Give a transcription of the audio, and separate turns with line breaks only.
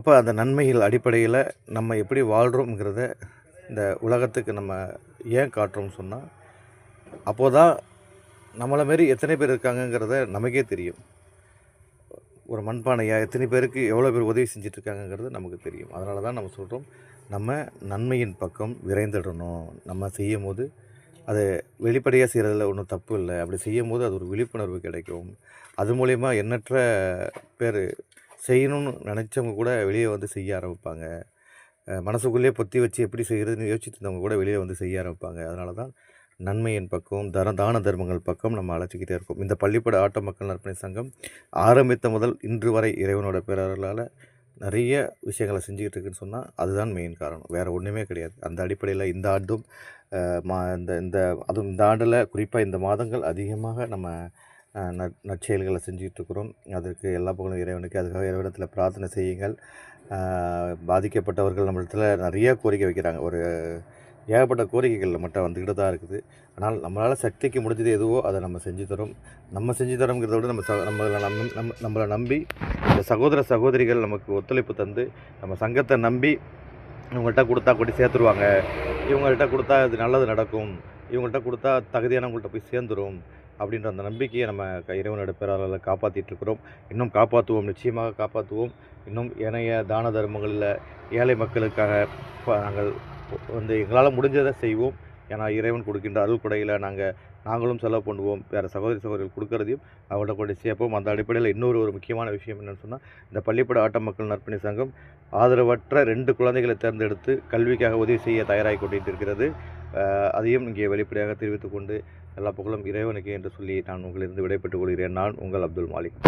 அப்போ அந்த நன்மைகள் அடிப்படையில் நம்ம எப்படி வாழ்கிறோங்கிறத இந்த உலகத்துக்கு நம்ம ஏன் காட்டுறோம்னு சொன்னால் அப்போது தான் நம்மளை மாரி எத்தனை பேர் இருக்காங்கங்கிறத நமக்கே தெரியும். ஒரு மண்பானையாக எத்தனை பேருக்கு எவ்வளோ பேர் உதவி செஞ்சிட்ருக்காங்கங்கிறது நமக்கு தெரியும். அதனால தான் நம்ம சொல்கிறோம் நம்ம நன்மையின் பக்கம் விரைந்திடணும். நம்ம செய்யும் போது அது வெளிப்படையாக செய்கிறதுல ஒன்றும் தப்பு இல்லை. அப்படி செய்யும் போது அது ஒரு விழிப்புணர்வு கிடைக்கும். அது மூலயமா எண்ணற்ற பேர் செய்யணும்னு நினச்சவங்க கூட வெளியே வந்து செய்ய ஆரம்பிப்பாங்க. மனசுக்குள்ளே மனசுக்குள்ளேயே பொத்தி வச்சு எப்படி செய்கிறதுன்னு யோசிச்சுட்டு இருந்தவங்க கூட வெளியே வந்து செய்ய ஆரம்பிப்பாங்க. அதனால தான் நன்மையின் பக்கம் தர தான தர்மங்கள் பக்கம் நம்ம அழைச்சிக்கிட்டே இருக்கோம். இந்த பள்ளிப்பட ஆட்ட மக்கள் நற்பணி சங்கம் ஆரம்பித்த முதல் இன்று வரை இறைவனோட பேரர்களால் நிறைய விஷயங்களை செஞ்சுக்கிட்டு இருக்குன்னு சொன்னால் அதுதான் மெயின் காரணம். வேறு ஒன்றுமே கிடையாது. அந்த அடிப்படையில் இந்த ஆண்டும் மா இந்த இந்த அதுவும் இந்த ஆண்டில் குறிப்பாக இந்த மாதங்கள் அதிகமாக நம்ம நற்செயல்களை செஞ்சுக்கிட்டு இருக்கிறோம் அதற்கு எல்லா பகலும் இறைவனுக்கு அதுக்காக இறைவனத்தில் பிரார்த்தனை செய்யுங்கள். பாதிக்கப்பட்டவர்கள் நம்மளிடத்தில் நிறைய கோரிக்கை வைக்கிறாங்க. ஒரு ஏகப்பட்ட கோரிக்கைகள் மட்டும் வந்துக்கிட்டு தான் இருக்குது. ஆனால் நம்மளால் சக்திக்கு முடிஞ்சது எதுவோ அதை நம்ம செஞ்சு தரோம். நம்ம செஞ்சு தரோங்கிறத விட நம்ம ச நம்மளை நம் நம்ம நம்மளை நம்பி இந்த சகோதர சகோதரிகள் நமக்கு ஒத்துழைப்பு தந்து நம்ம சங்கத்தை நம்பி இவங்கள்ட்ட கொடுத்தா கொண்டு சேர்த்துருவாங்க. இவங்கள்ட்ட கொடுத்தா இது நல்லது நடக்கும். இவங்கள்ட்ட கொடுத்தா தகுதியானவங்கள்ட்ட போய் சேர்ந்துரும். அப்படின்ற அந்த நம்பிக்கையை நம்ம இறைவனோட பேராளரில் காப்பாற்றிட்டு இருக்கிறோம் இன்னும் காப்பாற்றுவோம் நிச்சயமாக காப்பாற்றுவோம் இன்னும் ஏனைய தான தர்மங்களில் ஏழை மக்களுக்காக நாங்கள் வந்து எங்களால் முடிஞ்சதை செய்வோம். ஏன்னா இறைவன் கொடுக்கின்ற அருள் கொடையில் நாங்கள் நாங்களும் செலவு பண்ணுவோம். வேறு சகோதரி சகோதரிகள் கொடுக்கறதையும் அவங்கள்ட்ட கொண்டு சேர்ப்போம். அந்த அடிப்படையில் இன்னொரு ஒரு முக்கியமான விஷயம் என்னென்னு சொன்னால் இந்த பள்ளிப்பட ஆட்ட மக்கள் நற்பணி சங்கம் ஆதரவற்ற ரெண்டு குழந்தைகளை தேர்ந்தெடுத்து கல்விக்காக உதவி செய்ய தயாராகி கொண்டிருக்கிறது. இருக்கிறது அதையும் இங்கே வெளிப்படையாக தெரிவித்துக்கொண்டு எல்லா புகழும் இறைவனுக்கு என்று சொல்லி நான் உங்களிருந்து விடைபெற்றுக் கொள்கிறேன். நான் உங்கள் அப்துல் மாலிக்.